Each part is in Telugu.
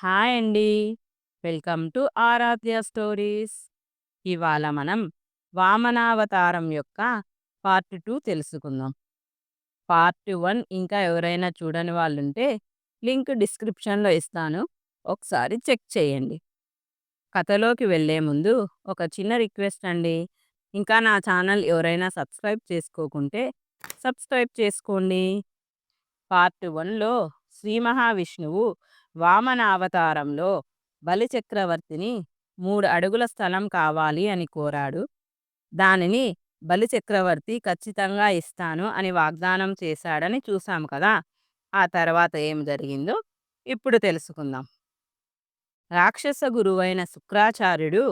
హాయ్ అండి. Welcome to Aradhya stories. ఇవాళ మనం వామనావతారం యొక్క పార్ట్ టూ తెలుసుకుందాం. పార్ట్ వన్ ఇంకా ఎవరైనా చూడని వాళ్ళుంటే లింక్ డిస్క్రిప్షన్‌లో ఇస్తాను. ఒకసారి చెక్ చేయండి. కథలోకి వెళ్ళే ముందు ఒక చిన్న రిక్వెస్ట్ అండి. ఇంకా నా ఛానల్ ఎవరైనా సబ్స్క్రైబ్ చేసుకోకుంటే సబ్స్క్రైబ్ చేసుకోండి. పార్ట్ వన్లో శ్రీ మహావిష్ణువు వామన అవతారంలో బలిచక్రవర్తిని మూడు అడుగుల స్థలం కావాలి అని కోరాడు. దానిని బలిచక్రవర్తి ఖచ్చితంగా ఇస్తాను అని వాగ్దానం చేశాడని చూసాం కదా! ఆ తర్వాత ఏం జరిగిందో ఇప్పుడు తెలుసుకుందాం. రాక్షస గురువైన శుక్రాచార్యుడు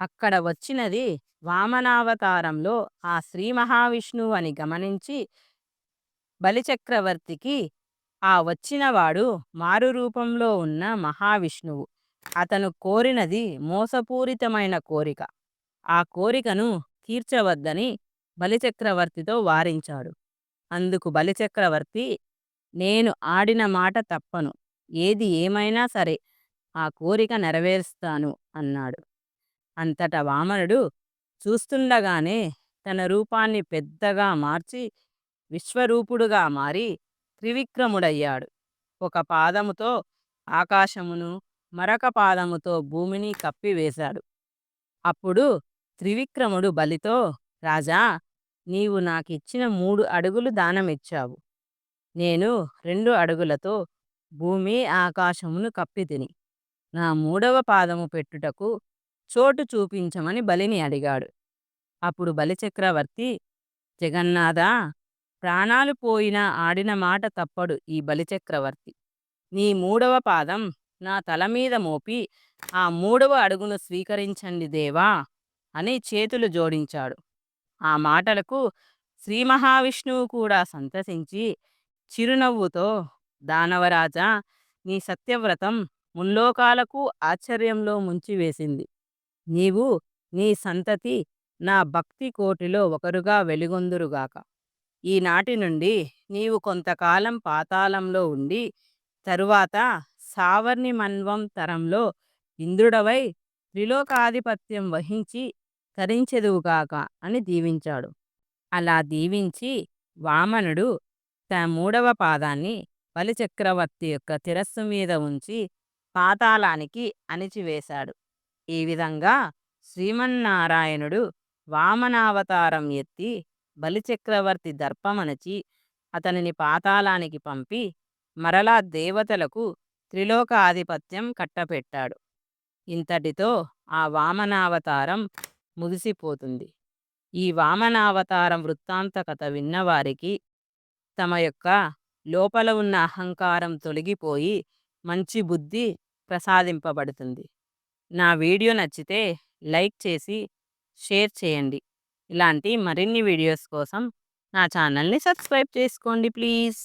అక్కడ వచ్చినది వామనావతారంలో ఆ శ్రీ మహావిష్ణువు అని గమనించి బలిచక్రవర్తికి ఆ వచ్చినవాడు మారు రూపంలో ఉన్న మహావిష్ణువు. అతను కోరినది మోసపూరితమైన కోరిక. ఆ కోరికను తీర్చవద్దని బలిచక్రవర్తితో వారించాడు. అందుకు బలిచక్రవర్తి నేను ఆడిన మాట తప్పను. ఏది ఏమైనా సరే ఆ కోరిక నెరవేరుస్తాను అన్నాడు. అంతట వామనుడు చూస్తుండగానే తన రూపాన్ని పెద్దగా మార్చి విశ్వరూపుడుగా మారి త్రివిక్రముడయ్యాడు. ఒక పాదముతో ఆకాశమును, మరొక పాదముతో భూమిని కప్పివేశాడు. అప్పుడు త్రివిక్రముడు బలితో రాజా! నీవు నాకిచ్చిన మూడు అడుగులు దానమిచ్చావు. నేను రెండు అడుగులతో భూమి, ఆకాశమును కప్పితిని. నా మూడవ పాదము పెట్టుటకు చోటు చూపించమని బలిని అడిగాడు. అప్పుడు బలిచక్రవర్తి జగన్నాథా! ప్రాణాలు పోయినా ఆడిన మాట తప్పడు ఈ బలిచక్రవర్తి. నీ మూడవ పాదం నా తల మీద మోపి ఆ మూడవ అడుగును స్వీకరించండి దేవా! అని చేతులు జోడించాడు. ఆ మాటలకు శ్రీ మహావిష్ణువు కూడా సంతసించి చిరునవ్వుతో దానవరాజా! నీ సత్యవ్రతం ముల్లోకాలకు ఆశ్చర్యంలో ముంచివేసింది. నీవు నీ సంతతి నా భక్తి కోటిలో ఒకరుగా వెలుగొందురుగాక. ఈనాటి నుండి నీవు కొంతకాలం పాతాళంలో ఉండి తరువాత సావర్ణి మన్వంతరంలో ఇంద్రుడవై త్రిలోకాధిపత్యం వహించి తరించెదువుగాక అని దీవించాడు. అలా దీవించి వామనుడు తన మూడవ పాదాన్ని బలిచక్రవర్తి యొక్క తిరస్సు మీద ఉంచి పాతాళానికి అణిచివేశాడు. ఈ విధంగా శ్రీమన్నారాయణుడు వామనావతారం ఎత్తి బలిచక్రవర్తి దర్పమణచి అతనిని పాతాళానికి పంపి మరలా దేవతలకు త్రిలోకాధిపత్యం కట్టపెట్టాడు. ఇంతటితో ఆ వామనావతారం ముగిసిపోతుంది. ఈ వామనావతారం వృత్తాంత కథ విన్నవారికి తమ యొక్క లోపల ఉన్న అహంకారం తొలగిపోయి మంచి బుద్ధి ప్రసాదింపబడుతుంది. నా వీడియో నచ్చితే లైక్ చేసి షేర్ చేయండి. ఇలాంటి మరిన్ని వీడియోస్ కోసం నా ఛానల్‌ని సబ్స్క్రైబ్ చేసుకోండి ప్లీజ్.